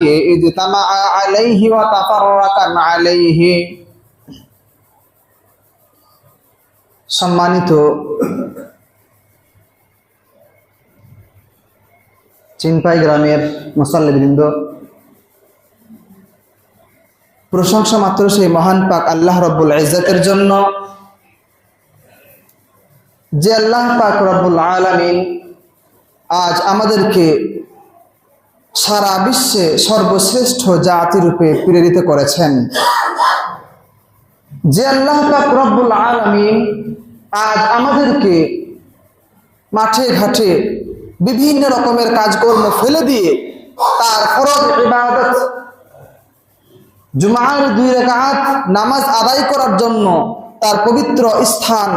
اجتمع عليه وتفرقا عليه সম্মানিত চিনপাই গ্রামের মুসল্লিবৃন্দ প্রশংসা মাত্র সেই মহান পাক আল্লাহ রব্বুল ইজ্জতের জন্য যে আল্লাহ পাক রব্বুল আলামিন আজ আমাদেরকে সারা বিশ্বে সর্বশ্রেষ্ঠ জাতি রূপে প্রেরিত করেছেন। যে আল্লাহ রব্বুল আলামিন আজ আমাদেরকে মাঠে ঘাটে বিভিন্ন রকমের কাজকর্ম ফেলে দিয়ে তার ফরজ ইবাদত, জুমার দুই রেখাত নামাজ আদায় করার জন্য তার পবিত্র স্থান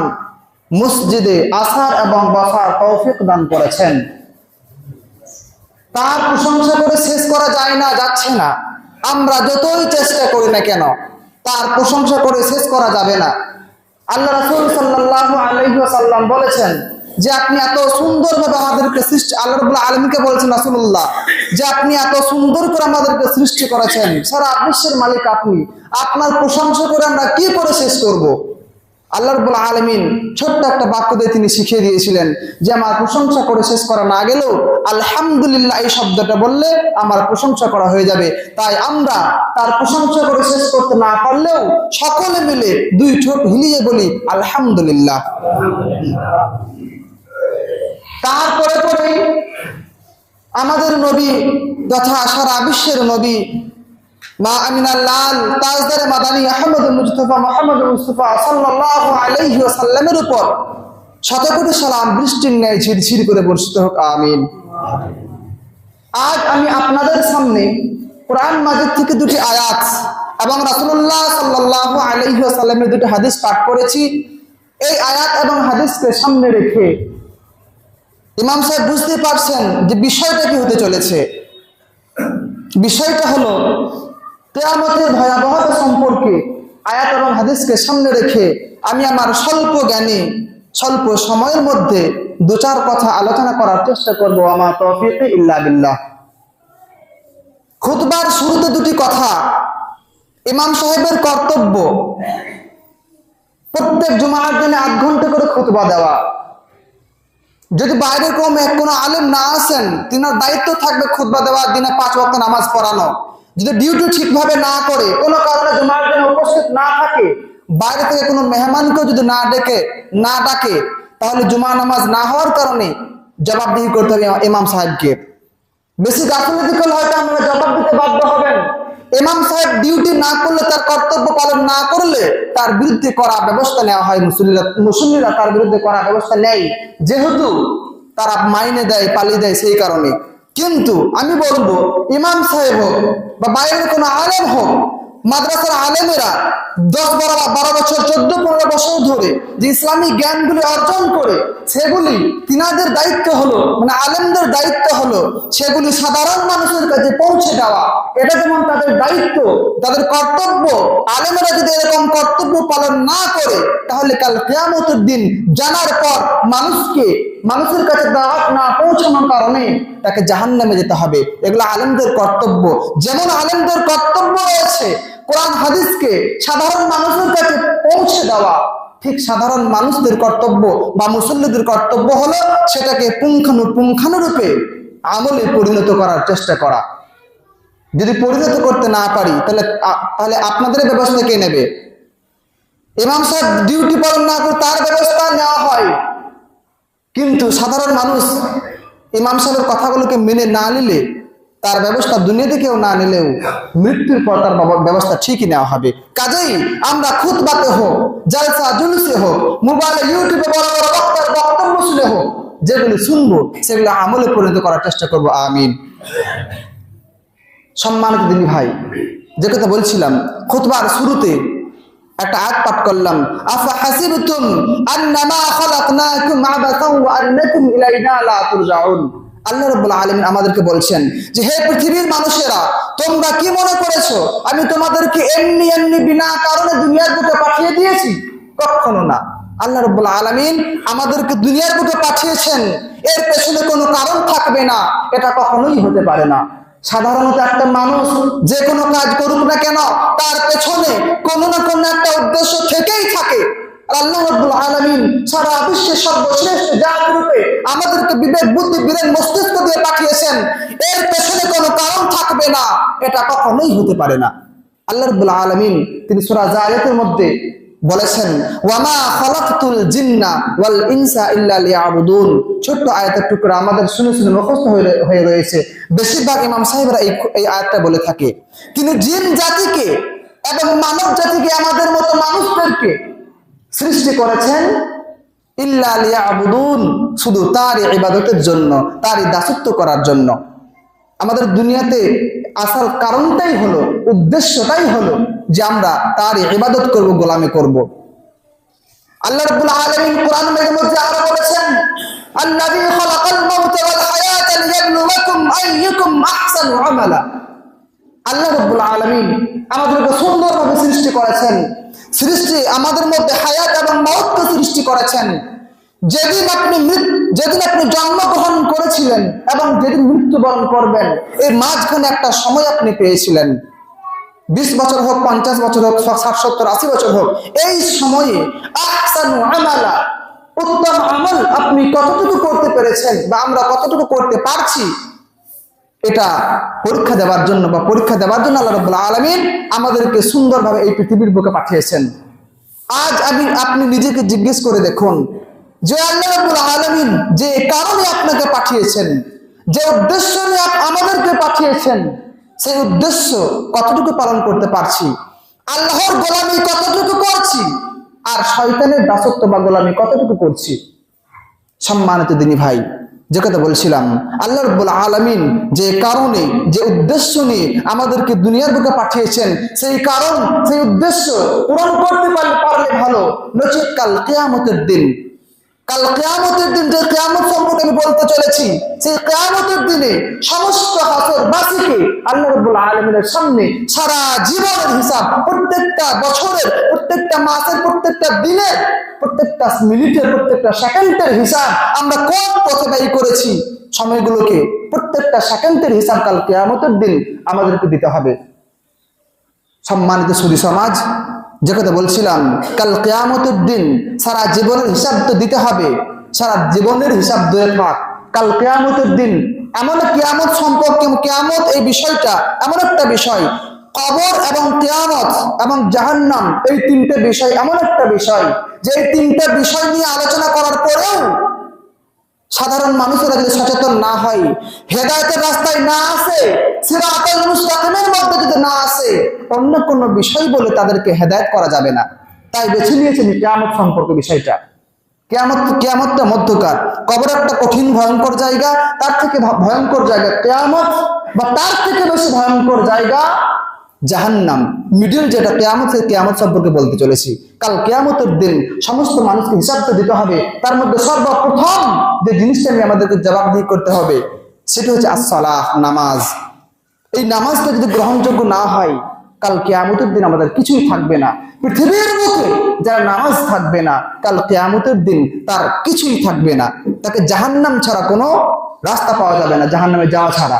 মসজিদে আসার এবং বসার তৌফিক দান করেছেন। তার প্রশংসা করে শেষ করা যায় না, যাচ্ছে না। আমরা যতই চেষ্টা করি না কেন, তার প্রশংসা করে শেষ করা যাবে না। আল্লাহ রাসূল সাল্লাল্লাহু আলাইহি ওয়াসাল্লাম বলেছেন যে আপনি এত সুন্দরভাবে আমাদেরকে সৃষ্টি আল্লাহ আলামিনকে বলেছেন, রাসূলুল্লাহ, যে আপনি এত সুন্দর করে আমাদেরকে সৃষ্টি করেছেন। সারা বিশ্বের মালিক আপনি। আপনার প্রশংসা করে আমরা কি করে শেষ করব? আল্লাহ রবুল আলমিন ছোট্ট একটা বাক্য দিয়ে তিনি শিখিয়ে দিয়েছিলেন যে আমার প্রশংসা করে শেষ করা না গেলেও আলহামদুলিল্লাহ এই শব্দটা বললে আমার প্রশংসা করা হয়ে যাবে। তাই আমরা তার প্রশংসা করে শেষ করতে না পারলেও সকলে মিলে দুই ঠোঁট হিলিয়ে বলি, আলহামদুলিল্লাহ। তারপরে পরে আমাদের নবী তথা সারা বিশ্বের নবী মা আমিনা লাল তাজদার মাদানী আহমদ মুস্তফা মোহাম্মদ মুস্তফা সাল্লাল্লাহু আলাইহি ওয়াসাল্লামের উপর শত কোটি সালাম বৃষ্টির ন্যায় ঝিরঝির করে বর্ষিত হোক, আমিন। আজ আমি আপনাদের সামনে কোরআন মাজিদ থেকে দুটি আয়াত এবং রাসূলুল্লাহ সাল্লাল্লাহু আলাইহি ওয়াসাল্লামের দুটি হাদিস পাঠ করেছি। এই আয়াত এবং হাদিসকে সামনে রেখে ইমাম সাহেব বুঝতে পারছেন যে বিষয়টা কি হতে চলেছে। বিষয়টা হলো কেয়ামতের ভয়াবহতা সম্পর্কে আয়াত এবং হাদিসকে সামনে রেখে আমি আমার স্বল্প জ্ঞানে, স্বল্প সময়ের মধ্যে দু চার কথা আলোচনা করার চেষ্টা করব। আমার তৌফিকে ইল্লা বিল্লাহ। খুতবার শুরুতে দুটি কথা। ইমাম সাহেবের কর্তব্য, প্রত্যেক জুমার দিনে আধ ঘণ্টা করে খুতবা দেওয়া। যদি বাইরের কোনো কোনো আলেম না আসেন, তিনার দায়িত্ব থাকবে খুতবা দেওয়া দিনে পাঁচ ওয়াক্ত নামাজ পড়ানো। যদি ডিউটি ঠিকভাবে না করে, কোনো কারণে জুমার দিনে উপস্থিত না থাকে, বাইরে থেকে কোনো মেহমানকেও যদি না ডেকে, না ডাকে, তাহলে জুমা নামাজ না হওয়ার কারণে জবাবদিহি করতে হবে ইমাম সাহেবকে। বেশি গাফিলতি করলে হয়তো আপনারা জবাব দিতে বাধ্য হবেন। ইমাম সাহেব ডিউটি না করলে, তার কর্তব্য পালন না করলে তার বিরুদ্ধে করা ব্যবস্থা নেওয়া হয়। মুসল্লিরা মুসল্লিরা তার বিরুদ্ধে করা ব্যবস্থা নেয়। যেহেতু তারা মাইনে দেয় পালিয়ে দেয় সেই কারণে। কিন্তু আমি বলব ইমাম সাহেব হোক বা বাইরের কোনো আলেম হোক মাদ্রাসার আলেমেরা দশ বারো বারো বছর, চোদ্দ, পনেরো বছর ধরে যে ইসলামী জ্ঞানগুলি অর্জন করে, সেগুলি তিনাদের দায়িত্ব হলো মানে আলেমদের দায়িত্ব হলো সেগুলি সাধারণ মানুষের কাছে পৌঁছে দেওয়া। এটা যেমন তাদের দায়িত্ব, তাদের কর্তব্য, আলেমেরা যদি এরকম কর্তব্য পালন না করে, তাহলে কাল কেয়ামতের দিন জানার পর মানুষকে, মানুষের কাছে দাওয়াত না পৌঁছানোর কারণে তাকে জাহান নামে যেতে হবে। এগুলো আলেমদের কর্তব্য। যেমন আলেমদের কর্তব্য রয়েছে কোরআন হাদিসকে সাধারণ মানুষের কাছে পৌঁছে দেওয়া ঠিক সাধারণ মানুষদের কর্তব্য বা মুসল্লিদের কর্তব্য হলো সেটাকে পুঙ্খানু পুঙ্খানুরূপে আমলে পরিণত করার চেষ্টা করা। যদি পরিণত করতে না পারি, তাহলে তাহলে আপনাদের ব্যবস্থা কে নেবে? ইমাম সাহেব ডিউটি পালন না করে তার ব্যবস্থা নেওয়া হয়। কিন্তু সাধারণ মানুষ ইমাম সাহেবের কথাগুলোকে মেনে না নিলে তার ব্যবস্থা দুনিয়াতে কেউ না নিলেও মৃত্যুর পর তার ব্যবস্থা ঠিকই নেওয়া হবে। কাজেই আমরা খুতবাতে হোক, জালসা, জুলুসে হোক, মোবাইলে, ইউটিউবে বড় বড় বক্তার বক্তব্য শুনে হোক, যেগুলি শুনব, সেগুলো আমলে পরিণত করার চেষ্টা করব, আমিন। সম্মানিত দিনী ভাই, যে কথা বলছিলাম, খুতবার শুরুতে একটা আয়াত পাঠ করলাম, আফা হাসিবতুম আন্নামা খালাকনাকুম আবাসান ওয়া আন্নাকুম ইলাইনা লা তুরজাউন? আল্লাহ রাব্বুল আলামিন আমাদেরকে বলছেন যে, হে পৃথিবীর মানুষেরা, তোমরা কি মনে করেছ? আমি তোমাদেরকে এমনি এমনি বিনা কারণে দুনিয়ার বুকে পাঠিয়ে দিয়েছি? কখনো না। আল্লাহ রাব্বুল আলামিন আমাদেরকে দুনিয়ার বুকে পাঠিয়েছেন। এর পেছনে কোনো কারণ থাকবে না। এটা কখনোই হতে পারে না। সাধারণত একটা মানুষ যে কোনো কাজ করুক না কেন, তার পেছনে কোনো না কোনো একটা উদ্দেশ্য থেকেই থাকে। আল্লাহ সারা বিশ্বের বুদ্ধি মস্তিষ্ক দিয়ে পাঠিয়েছেন। এর পেছনে থাকবে না। এটা কখনোই হতে পারে না। আল্লাহ বলেছেন, ওয়ামা জিন্না ইনসা ছোট্ট আয়াতের টুকরা আমাদের শুনে শুনে মুখস্থ হয়ে হয়ে রয়েছে। বেশিরভাগ ইমাম সাহেবরা এই এই আয়াতটা বলে থাকে। তিনি জিন জাতিকে এবং মানব জাতিকে আমাদের মতো মানুষদেরকে সৃষ্টি করেছেন, ইল্লা লিয়াবুদুন, শুধু তারই ইবাদতের জন্য, তারই দাসত্ব করার জন্য। আমাদের দুনিয়াতে আসার কারণটাই হলো, উদ্দেশ্যটাই হলো যে আমরা তার ইবাদত করব, গোলামি করব। আল্লাহ রাব্বুল আলামিন আমাদেরকে সুন্দরভাবে সৃষ্টি করেছেন সৃষ্টি আমাদের মধ্যে হায়াত এবং মওতকে সৃষ্টি করেছেন। যেদিন আপনি যেদিন আপনি জন্মগ্রহণ করেছিলেন এবং যেদিন মৃত্যুবরণ করবেন এই মাঝখানে একটা সময় আপনি পেয়েছিলেন। বিশ বছর হোক, পঞ্চাশ বছর হোক, ষাট, সত্তর, আশি বছর হোক, এই সময়ে আমালা, উত্তম আমল আপনি কতটুকু করতে পেরেছেন বা আমরা কতটুকু করতে পারছি এটা পরীক্ষা দেওয়ার জন্য বা পরীক্ষা দেওয়ার জন্য আল্লাহ রাব্বুল আলামিন আমাদেরকে সুন্দরভাবে এই পৃথিবীর বুকে পাঠিয়েছেন। আজ আমি, আপনি নিজেকে জিজ্ঞেস করে দেখুন যে আল্লাহ রাব্বুল আলামিন যে কারণে আপনাকে পাঠিয়েছেন, যে উদ্দেশ্য নিয়ে আমাদেরকে পাঠিয়েছেন, সেই উদ্দেশ্য কতটুকু পালন করতে পারছি? আল্লাহর গোলামি কতটুকু করছি? আর শয়তানের দাসত্ব বা গোলামি কতটুকু করছি? সম্মানিত দিনী ভাই যে কথা বলছিলাম, আল্লাহ রব্বুল আলমিন যে কারণে, যে উদ্দেশ্য নিয়ে আমাদেরকে দুনিয়ার বুকে পাঠিয়েছেন, সেই কারণ, সেই উদ্দেশ্য পূরণ করতে পারলে ভালো। নচিত কাল কেয়ামতের দিন কাল কেয়ামতের দিন যে কেয়ামত সম্পর্কে আমি বলতে চলেছি, সেই কেয়ামতের দিনে সমস্ত হাসর বাসীকে আল্লাহ রব্বুল আলমিনের সামনে সারা জীবনের হিসাব, প্রত্যেকটা বছরের, প্রত্যেকটা মাসের, প্রত্যেকটা দিনের, প্রত্যেকটা মিনিটের, প্রত্যেকটা সেকেন্ডের হিসাব আমরা কোন পথে ব্যয় করেছি? সময়গুলোকে প্রত্যেকটা সেকেন্ডের হিসাব কাল কেয়ামতের দিন আমাদেরকে দিতে হবে। সম্মানিত সুদী সমাজ যে কথা বলছিলাম, কাল কেয়ামতের দিন সারা জীবনের হিসাব তো দিতে হবে, সারা জীবনের হিসাব থাক কাল কেয়ামতের দিন এমন কেয়ামত সম্পর্কে, কেয়ামত এই বিষয়টা এমন একটা বিষয়, কবর এবং কেয়ামত এবং জাহান্নাম এই তিনটে বিষয় এমন একটা বিষয়, যে এই তিনটে বিষয় নিয়ে আলোচনা করার পরেও সাধারণ মানুষেরা যদি সচেতন না হয়, হেদায়তের রাস্তায় না আসে, সিরাতাল মুস্তাকিমের মধ্যে যদি না আসে, অন্য কোনো বিষয় বলে তাদেরকে হেদায়ত করা যাবে না। তাই বেছে নিয়েছেন কেয়ামত সম্পর্কে বিষয়টা। কেয়ামত, কেয়ামতটা মধ্যকার কবর একটা কঠিন, ভয়ঙ্কর জায়গা, তার থেকে ভয়ঙ্কর জায়গা কেয়ামত, বা তার থেকে বেশি ভয়ঙ্কর জায়গা জাহান্নাম মিডিল যেটা কেয়ামত, সেই কেয়ামত সম্পর্কে বলতে চলেছি। কাল কেয়ামতের দিন সমস্ত মানুষকে হিসাব তো দিতে হবে, তার মধ্যে সর্বপ্রথম যে জিনিসটা নিয়ে আমাদেরকে জবাবদিহি করতে হবে, সেটা হচ্ছে আসসালাহ, নামাজ। এই নামাজটা যদি গ্রহণযোগ্য না হয়, কাল কেয়ামতের দিন আমাদের কিছুই থাকবে না। পৃথিবীর মুখে যারা নামাজ থাকবে না, কাল কেয়ামতের দিন তার কিছুই থাকবে না। তাকে জাহান্নাম ছাড়া কোনো রাস্তা পাওয়া যাবে না, জাহান্নামে যাওয়া ছাড়া।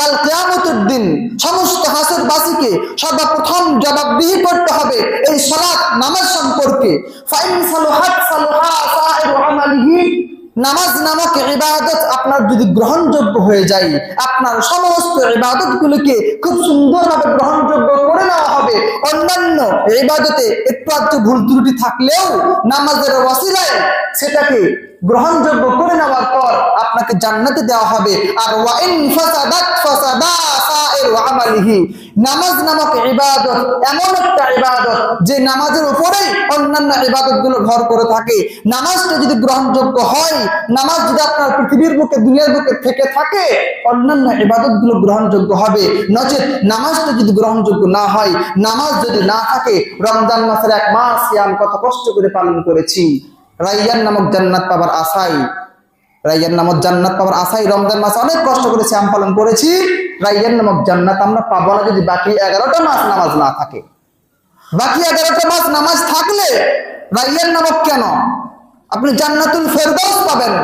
কাল কেয়ামতের দিন সমস্ত হাসের বাসীকে সর্বপ্রথম জবাবদিহি করতে হবে এই সালাত নামাজ সম্পর্কে। নামাজ নামক ইবাদত আপনার যদি গ্রহণযোগ্য হয়ে যায়, আপনার সমস্ত ইবাদত গুলিকে খুব সুন্দরভাবে গ্রহণযোগ্য করে নেওয়া হবে। অন্যান্য ইবাদতে একটু আধটু ভুল ত্রুটি থাকলেও নামাজের ওয়াসিলায় সেটাকে গ্রহণযোগ্য করে নেওয়ার পর আপনাকে জান্নাতে দেওয়া হবে। আর ওয়াইন ফাসাদাত ফাসাদা সাইরু আমালিহি। নামাজ নামক ইবাদত, এমন একটা ইবাদত যে নামাজের উপরেই অন্যান্য ইবাদতগুলো ভর করে থাকে। নামাজটা যদি গ্রহণযোগ্য হয়, নামাজ যদি আপনার পৃথিবীর বুকে, দুনিয়ার বুকে থেকে থাকে, অন্যান্য ইবাদতগুলো গ্রহণযোগ্য হবে। নচেত নামাজটা যদি গ্রহণযোগ্য না হয়, নামাজ যদি না থাকে, রমজান মাসের এক মাস সিয়াম কত কষ্ট করে পালন করেছি। রাইয়ান নামক জান্নাত পাবার আশাই রাইয়ান নামক জান্নাত পাবার আশাই রমজান মাসে অনেক কষ্ট করে শ্যাম পালন করেছি। রাইয়ান নামক জান্নাত আমরা পাবো না যদি বাকি এগারোটা মাস নামাজ না থাকে। বাকি এগারোটা মাস নামাজ থাকলে রাইয়ান নামক কেন? আপনি জান্নাতুল ফেরদৌস পাবেন।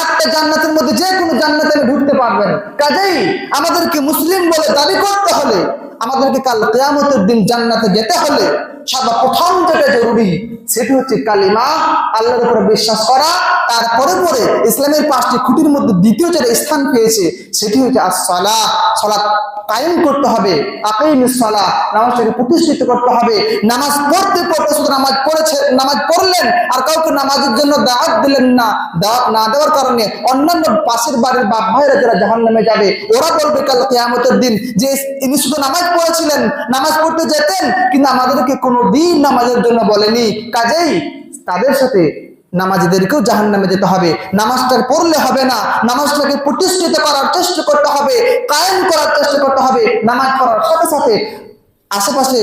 আটটা জান্নাতের মধ্যে যে কোনো জান্নাতে আপনি ঢুকতে পারবেন কাজেই আমাদেরকে মুসলিম বলে দাবি করতে হলে, আমাদেরকে কাল কেয়ামতের দিন জান্নাতে যেতে হলে সর্বপ্রথম যেটা জরুরি, সেটি হচ্ছে কালিমা, আল্লাহর উপরে বিশ্বাস করা, তারপরে পরে ইসলামের পাঁচটি খুঁটির মধ্যে দ্বিতীয় যেটা স্থান পেয়েছে, সেটি হচ্ছে আসসালাহ। সলা কায়েম করতে হবে আকাইমিস সালাহ নামাজটাকে প্রতিষ্ঠিত করতে হবে, নামাজ পড়তে পড়তে শুধু নামাজ পড়েছে নামাজ পড়লেন, আর কাউকে নামাজের জন্য দাওয়াত দিলেন না। দাওয়াত না দেওয়ার কারণে অন্যান্য পাশের বাড়ির বাপ ভাইরা যারা জাহান নামে যাবে, ওরা বলবে, কাল কেয়ামতের দিন যে ইনি শুধু নামাজ পড়েছিলেন, নামাজ পড়তে যেতেন, কিন্তু আমাদেরকে কোনো দিন নামাজের জন্য বলেনি। কাজেই তাদের সাথে নামাজিদেরকেও জাহান নামে যেতে হবে। নামাজটা পড়লে হবে না, নামাজটাকে প্রতিষ্ঠিত করার চেষ্টা করতে হবে, কায়েম করার চেষ্টা করতে হবে। নামাজ পড়ার সাথে সাথে আশেপাশে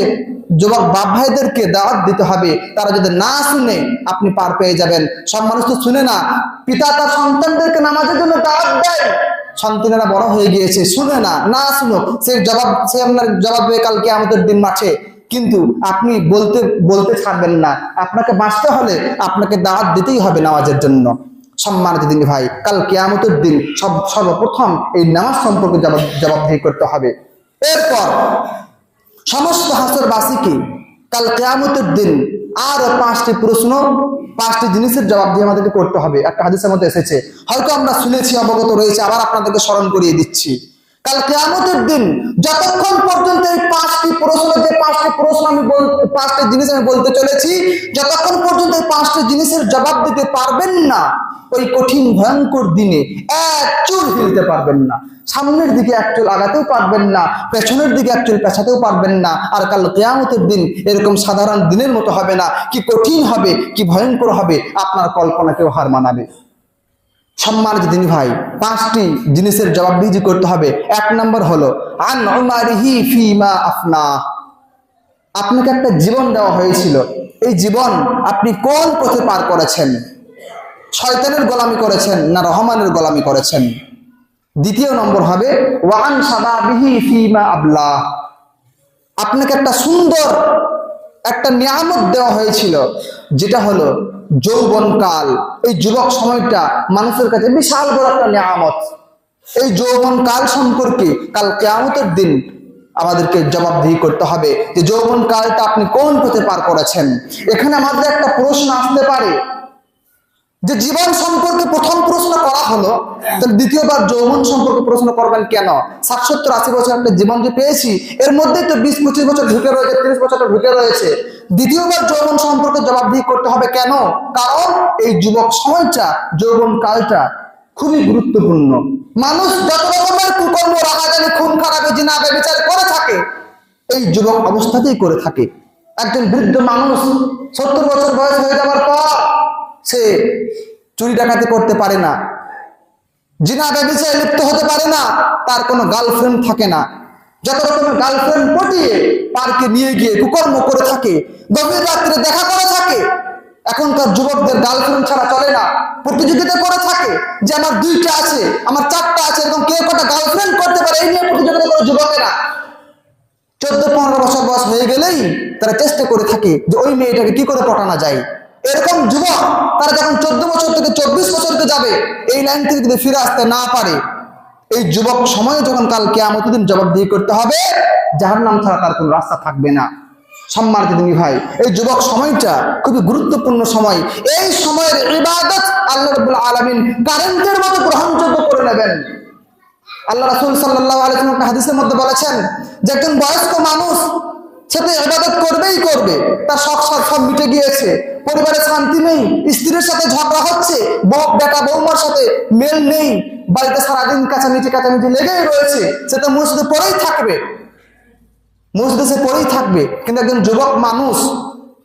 যুবক বাপ ভাইদেরকে দাওয়াত দিতে হবে। তারা যদি না শুনে, আপনি পার পেয়ে যাবেন। সব মানুষ তো শুনে না পিতা তার সন্তানদেরকে নামাজের জন্য দাওয়াত দেয়। সন্তানেরা বড় হয়ে গিয়েছে, শুনে না না শুনো, সে জবাব, সে আপনার জবাব দেবে কালকে আমাদের দিন মাঠে। কিন্তু আপনি বলতে বলতে ছাড়বেন না। আপনাকে বাঁচতে হলে আপনাকে দাওয়াত দিতেই হবে নামাজের জন্য। সম্মানিত দিন ভাই, কাল কেয়ামতের দিন সব, সর্বপ্রথম এই নামাজ সম্পর্কে জবাব, জবাবদিহি করতে হবে। এরপর, সমস্ত হাসরবাসীকে কাল কেয়ামতের দিন আরও পাঁচটি প্রশ্ন পাঁচটি জিনিসের জবাব দিয়ে আমাদেরকে করতে হবে। একটা হাদিসের মধ্যে এসেছে, হয়তো আমরা শুনেছি, অবগত রয়েছে, আবার আপনাদেরকে স্মরণ করিয়ে দিচ্ছি। কাল কেয়ামতের দিন যতক্ষণ পর্যন্ত এই পাঁচটি প্রশ্ন, যে পাঁচটি প্রশ্ন আমি পাঁচটি জিনিস আমি বলতে চলেছি, যতক্ষণ পর্যন্ত এই পাঁচটি জিনিসের জবাব দিতে পারবেন না, ওই কঠিন, ভয়ঙ্কর দিনে এক চুল হিলতে পারবেন না। সামনের দিকে এক চুল আগাতেও পারবেন না, পেছনের দিকে এক চুল পেছাতেও পারবেন না, আর কাল কেয়ামতের দিন এরকম সাধারণ দিনের মতো হবে না। কি কঠিন হবে, কি ভয়ঙ্কর হবে, আপনার কল্পনাকেও হার মানাবে। সম্মানিত দিনী ভাই, পাঁচটি জিনিসের জবাবদিহি করতে হবে। এক নম্বর হলো, আন ফিমা আপনাকে একটা জীবন দেওয়া হয়েছিল। এই জীবন আপনি কোন পথে পার করেছেন? শয়তানের গোলামি করেছেন না রহমানের গোলামি করেছেন? দ্বিতীয় নম্বর হবে, ওয়ান সাদাবিহি ফিমা আবলা। আপনাকে একটা সুন্দর একটা নিয়ামত দেওয়া হয়েছিল, যেটা হলো যৌবনকাল এই যুবক সময়টা মানুষের কাছে বিশাল বড় একটা নিয়ামত। এই যৌবনকাল সম্পর্কে কাল কেয়ামতের দিন আমাদেরকে জবাবদিহি করতে হবে, যে যৌবন কালটা আপনি কোন পথে পার করেছেন। এখানে আমাদের একটা প্রশ্ন আসতে পারে যে জীবন সম্পর্কে প্রথম প্রশ্ন করা হলো, তাহলে দ্বিতীয়বার যৌবন সম্পর্কে প্রশ্ন করবেন কেন? ষাট সত্তর আশি বছর একটা জীবন যে পেয়েছি, এর মধ্যেই তো বিশ পঁচিশ বছর ঢুকে রয়েছে, তিরিশ বছর ঢুকে রয়েছে। দ্বিতীয়বার যৌবন সম্পর্কে জবাবদিহি করতে হবে কেন? কারণ এই যুবক সময়টা, যৌবন কালটা খুবই গুরুত্বপূর্ণ। মানুষ যত রকমের কুকর্ম রাগাজানি খুন, খারাপে জিনাবে বিচার করে থাকে, এই যুবক অবস্থাতেই করে থাকে। একজন বৃদ্ধ মানুষ সত্তর বছর বয়স হয়ে যাওয়ার পর, সে চুরি ডাকাতি করতে পারে না। জিনা ব্যবসায় লিপ্ত হতে পারে না, তার কোনো গার্লফ্রেন্ড থাকে না। যত রকমের গার্লফ্রেন্ড পটিয়ে পার্কে নিয়ে গিয়ে কুকর্ম করে থাকে, গভীর রাত্রে দেখা করে থাকে, এখনকার যুবকদের গার্লফ্রেন্ড ছাড়া চলে না। প্রতিযোগিতা করে থাকে যে আমার দুইটা আছে, আমার চারটা আছে এবং কেউ কটা গার্লফ্রেন্ড করতে পারে, এই নিয়ে প্রতিযোগিতা করে যুবকেরা। চোদ্দ পনেরো বছর বয়স হয়ে গেলেই তারা চেষ্টা করে থাকে যে ওই মেয়েটাকে কি করে পটানো যায়। এরকম যুবক, তারা যখন চোদ্দ বছর থেকে চব্বিশ বছরকে যাবে, এই লাইন থেকে যদি ফিরে আসতে না পারে, এই যুবক সময়ে যখন কাল কেয়ামত দিন জবাবদিহি করতে হবে যাহার নাম ছাড়া তার কোনো রাস্তা থাকবে না। সম্মানিত তুমি ভাই, এই যুবক সময়টা খুবই গুরুত্বপূর্ণ সময়। এই সময়ের ইবাদত আল্লাহ রবুল আলমিন কারেন্টের মতো গ্রহণযোগ্য করে নেবেন। আল্লাহ রাসুল সাল্লাহ আলাইসালাম একটা হাদিসের মধ্যে বলেছেন যে একজন বয়স্ক মানুষ, সে তো ইবাদত করবে। তার শখ শখ সব মিটে গিয়েছে। পরিবারে শান্তি নেই, স্ত্রীর সাথে ঝগড়া হচ্ছে, বউ বেটা বৌমার সাথে মেল নেই। বাড়িতে সারাদিন কাছামিচি কাছামিচি লেগেই রয়েছে। সে তো মসজিদে পরেই থাকবে। মসজিদে সে পরেই থাকবে। কিন্তু একজন যুবক মানুষ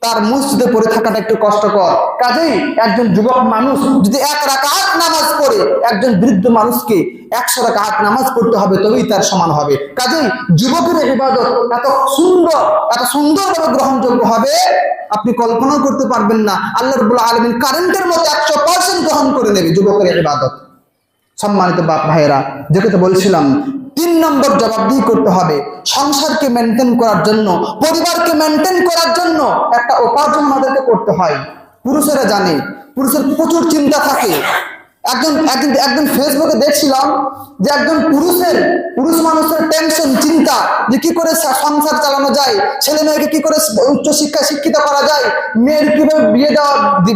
তার মসজিদে পড়ে থাকাটা একটু কষ্টকর। কাজেই একজন যুবক মানুষ যদি এক রাকাত নামাজ পড়ে, একজন বৃদ্ধ মানুষকে একশো টাকা হাত নামাজ পড়তে হবে, তবেই তার সমান হবে। কাজেই যুবকের ইবাদত এত সুন্দর, এত সুন্দরভাবে গ্রহণযোগ্য হবে, আপনি কল্পনা করতে পারবেন না। আল্লাহ রবুল্লা আলমিন কারেন্টের মতো একশো পার্সেন্ট গ্রহণ করে নেবে যুবকের ইবাদত। সম্মানিত বাপ ভাইয়েরা যেটা বলছিলাম তিন নম্বর জবাবদিহি করতে হবে। সংসারকে মেনটেন করার জন্য, পরিবারকে মেনটেন করার জন্য একটা উপার্জন আমাদেরকে করতে হয়। পুরুষেরা জানে, পুরুষের প্রচুর চিন্তা থাকে। একজন একদিন একদিন ফেসবুকে দেখছিলাম যে একজন পুরুষের, পুরুষ মানুষের টেনশন চিন্তা যে কি করে সংসার চালানো যায়, ছেলে মেয়েকে কি করে উচ্চ শিক্ষা শিক্ষিত করা যায়, মেয়ের কীভাবে বিয়ে দেওয়া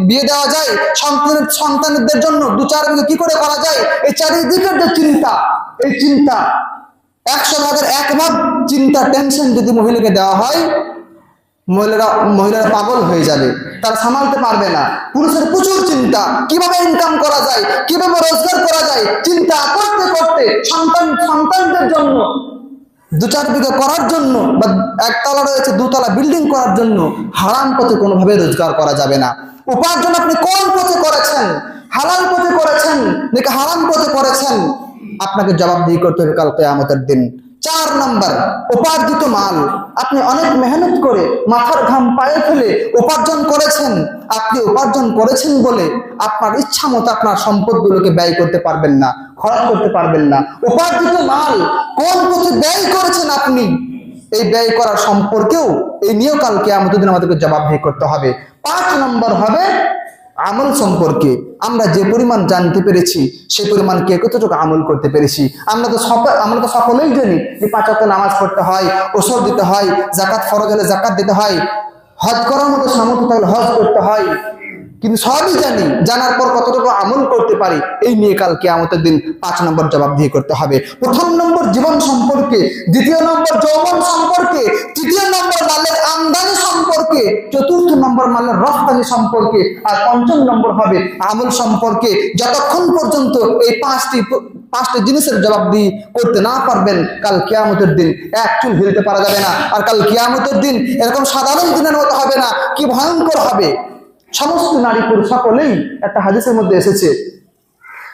বিয়ে দেওয়া যায়, সন্তানের, সন্তানদের জন্য দু চার বিঘে কি করে করা যায়, এই চারিদিকের যে চিন্তা, এই চিন্তা, একশো ভাগের এক ভাগ চিন্তা টেনশন যদি মহিলাকে দেওয়া হয় মহিলারা মহিলারা পাগল হয়ে যাবে। তারা সামালতে পারবে না। পুরুষের প্রচুর চিন্তা। কীভাবে ইনকাম করা যায়? কীভাবে রোজগার করা যায়? চিন্তা করতে করতে সন্তান, সন্তানদের জন্য দু চার বিঘা করার জন্য বা একতলা রয়েছে, দুতলা বিল্ডিং করার জন্য হারাম পথে কোনোভাবে রোজগার করা যাবে না। উপার্জন আপনি কোন পথে করেছেন? হালাল পথে করেছেন নাকি হারাম পথে করেছেন? আপনাকে জবাবদিহি করতে হবে কাল কেয়ামতের দিন। চার নম্বর, উপার্জিত মাল। আপনি অনেক মেহনত করে মাথার ঘাম পায়ে ফেলে উপার্জন করেছেন। আপনি উপার্জন করেছেন বলে আপনার ইচ্ছা মতো আপনার সম্পদগুলোকে ব্যয় করতে পারবেন না, খরচ করতে পারবেন না। উপার্জিত মাল কোন পথে ব্যয় করেছেন আপনি? এই ব্যয় করার সম্পর্কেও এই নিয়েও কালকে আমাদের আমাদেরকে জবাবদিহি করতে হবে। পাঁচ নম্বর হবে আমল সম্পর্কে আমরা যে পরিমাণ জানতে পেরেছি, সে পরিমাণ কে কতটুকু আমল করতে পেরেছি, আমরা তো সকল আমরা তো সকলেই জানি যে পাঁচ ওয়াক্ত নামাজ পড়তে হয়, ওসর দিতে হয় জাকাত ফরজ হলে জাকাত দিতে হয়, হজ করার মতো সামর্থ্য থাকলে হজ করতে হয়। কিন্তু সবই জানি, জানার পর কতটুকু আমল করতে পারি, এই নিয়ে কাল কেয়ামতের দিন পাঁচ নম্বর জবাবদিহি করতে হবে। প্রথম নম্বর জীবন সম্পর্কে, দ্বিতীয় নম্বর যৌবন সম্পর্কে, তৃতীয় নম্বর মালের আমদানি সম্পর্কে, চতুর্থ নম্বর মালের রফতানি সম্পর্কে, আর পঞ্চম নম্বর হবে আমল সম্পর্কে। যতক্ষণ পর্যন্ত এই পাঁচটি পাঁচটি জিনিসের জবাবদিহি করতে না পারবেন, কাল কেয়ামতের দিন এক চুল হিলতে পারা যাবে না। আর কাল কেয়ামতের দিন এরকম সাধারণ দিনের মতো হবে না, কি ভয়ঙ্কর হবে। সমস্ত নারী পুরুষ সকলেই একটা হাদিসের মধ্যে এসেছে।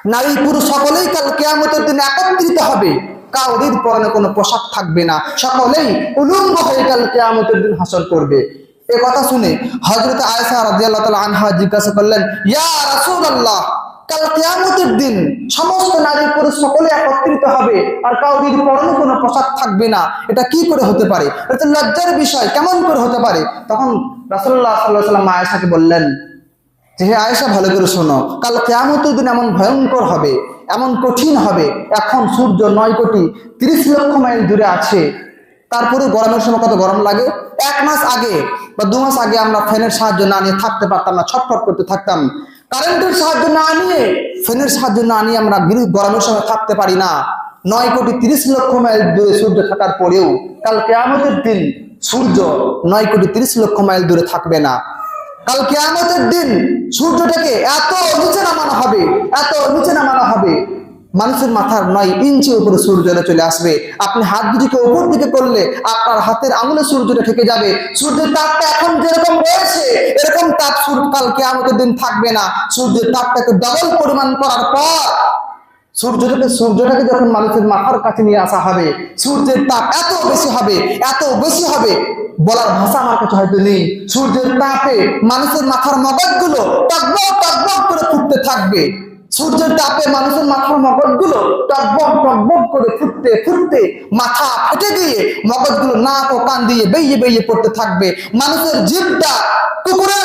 নারী পুরুষ সকলেই কাল কেয়ামতের দিন একত্রিত হবে। কাউরির পরনে কোনো পোশাক থাকবে না। সকলেই উলঙ্গ হয়ে কাল কেয়ামতের দিন হাসল করবে। এ কথা শুনে হজরত আয়সা রাজিয়াল আনহা জিজ্ঞাসা করলেন, ইয়া রাসূলুল্লাহ কাল কেয়ামতের দিন সমস্ত নারী পুরুষ সকলে একত্রিত হবে আর কাউরির পরনে কোনো পোশাক থাকবে না, এটা কি করে হতে পারে? এটা লজ্জার বিষয়, কেমন করে হতে পারে? তখন রাসূলুল্লাহ সাল্লাল্লাহু আলাইহি সাল্লাম আয়েশাকে বললেন, যে হে আয়েশা, ভালো করে শোনো, কাল কেয়ামতের দিন এমন ভয়ঙ্কর হবে, এমন কঠিন হবে, এখন সূর্য নয় কোটি তিরিশ লক্ষ মাইল দূরে আছে, তারপরে গরমের সময় কত গরম লাগে? এক মাস আগে বা দু মাস আগে আমরা ফ্যানের সাহায্য না নিয়ে থাকতে পারতাম না, ছটফট করতে থাকতাম। কারেন্টের সাহায্য না নিয়ে, ফ্যানের সাহায্য না নিয়ে আমরা গিরি- গরমের সময় থাকতে পারি না। নয় কোটি তিরিশ লক্ষ মাইল দূরে সূর্য থাকার পরেও কাল কেয়ামতের দিন সূর্য নয় কোটি তিরিশ লক্ষ মাইল দূরে থাকবে না। কাল কেয়ামতের দিন সূর্যটাকে এত নিচে নামানো হবে, এত নিচে নামানো হবে। মানুষের মাথার নয় ইঞ্চি উপরে সূর্যটা চলে আসবে। আপনি হাত দুটিকে উপর দিকে করলে আপনার হাতের আঙুলে সূর্যটা ঠেকে যাবে। সূর্যের তাপটা এখন যেরকম রয়েছে, এরকম তাপ সূর্য কাল কেয়ামতের দিন থাকবে না। সূর্যের তাপটাকে ডবল পরিমাণ করার পর সূর্যটাকে সূর্যটাকে যখন মানুষের মাথার কাছে নিয়ে আসা হবে, সূর্যের তাপ এত বেশি হবে, এত বেশি হবে, বলার ভাষা আমার কাছে হয়তো নেই। সূর্যের তাপে মানুষের মাথার মগজগুলো টকবক টকবক করে ফুটতে থাকবে। সূর্যের তাপে মানুষের মাথার মগজগুলো টকবক টকবক করে ফুটতে ফুটতে মাথা ফেটে গিয়ে মগজগুলো নাক ও কান দিয়ে বেইয়ে বেইয়ে পড়তে থাকবে। মানুষের জীবটা কুকুরের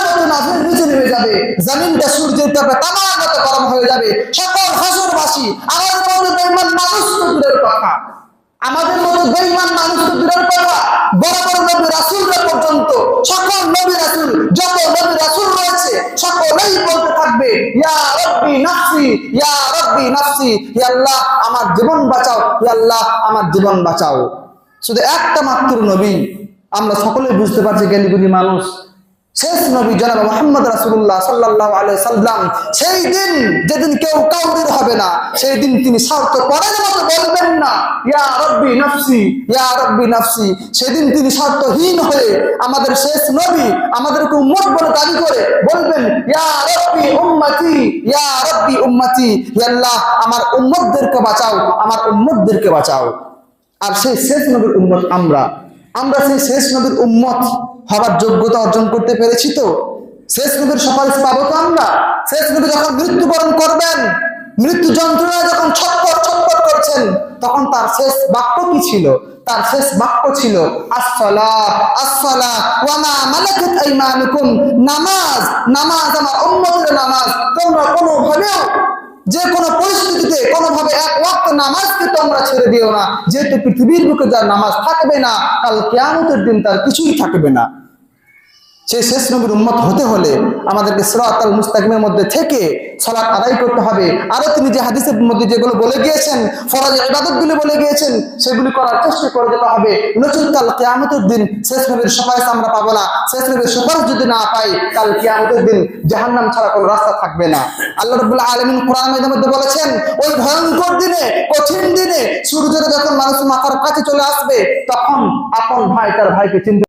মতো হয়ে কথা। আমাদের মতো বেইমান মানুষ দূরের কথা। বড় নবী রাসূলরা পর্যন্ত, সকল নবী রাসূল, যত নবী রাসূল রয়েছে, সকলেই বলতে থাকবে, ইয়া রব্বি নাফসি, ইয়া রব্বি নাফসি ইয়া আল্লাহ, আমার জীবন বাঁচাও ইয়া আল্লাহ, আমার জীবন বাঁচাও। শুধু একটা মাত্র নবী, আমরা সকলেই বুঝতে পারছি জ্ঞানীগুলি মানুষ। শেষ নবী জনাব মোহাম্মদ রাসূলুল্লাহ সাল্লাল্লাহু আলাইহি সাল্লাম সেই দিন যেদিন কেউ কাউরির হবে না, সেই দিন তিনি স্বার্থ পরের মতো বলবেন না, ইয়া রব্বি নফসি, ইয়া রব্বি নফসি। সেদিন তিনি স্বার্থহীন হয়ে আমাদের শেষ নবী আমাদেরকে উম্মত বলে দাবি করে বলবেন, ইয়া রব্বি উম্মতি, ইয়া রব্বি উম্মতি আল্লাহ, আমার উম্মতদেরকে বাঁচাও, আমার উম্মতদেরকে বাঁচাও। আর সেই শেষ নবীর উম্মত আমরা। আমরা সেই শেষ নবীর উম্মত হবার যোগ্যতা অর্জন করতে পেরেছি তো? শেষ নবীর সুপারিশ পাবো তো আমরা? শেষ নবী যখন মৃত্যুবরণ করবেন, মৃত্যু যন্ত্রণা যখন ছটপট ছটপট করছেন, তখন তার শেষ বাক্য কি ছিল? তার শেষ বাক্য ছিল নামাজ নামাজ আমার উম্মতের নামাজ, তোমরা কোনো ভাবেও যে কোনো পরিস্থিতিতে কোনোভাবে এক ওয়াক্ত নামাজকে তোমরা ছেড়ে দিও না। যেহেতু পৃথিবীর বুকে যার নামাজ থাকবে না, কাল কেয়ামতের দিন তার কিছুই থাকবে না। সেই শেষ নবীর উম্মত হতে হলে আমাদেরকে সিরাত আল মুস্তাকিমের মধ্যে থেকে সালাত আদায় করতে হবে। আরও তিনি যে হাদিসের মধ্যে যেগুলো বলে গিয়েছেন, ফরজ ইবাদতগুলি বলে গিয়েছেন, সেগুলি করার চেষ্টা করে যেতে হবে। নতুন কাল কিয়ামতের দিন শেষ নবীর সুপারিশ আমরা পাবো না। শেষ নবীর সুপারিশ যদি না পাই, কাল কিয়ামতের দিন জাহান্নাম ছাড়া কোনো রাস্তা থাকবে না। আল্লাহ রাব্বুল আলামিন কোরআনের মধ্যে বলেছেন, ওই ভয়ঙ্কর দিনে, কঠিন দিনে সূর্যের যখন মানুষ মাথার কাছে চলে আসবে, তখন আপন ভাই তার ভাইকে চিনতে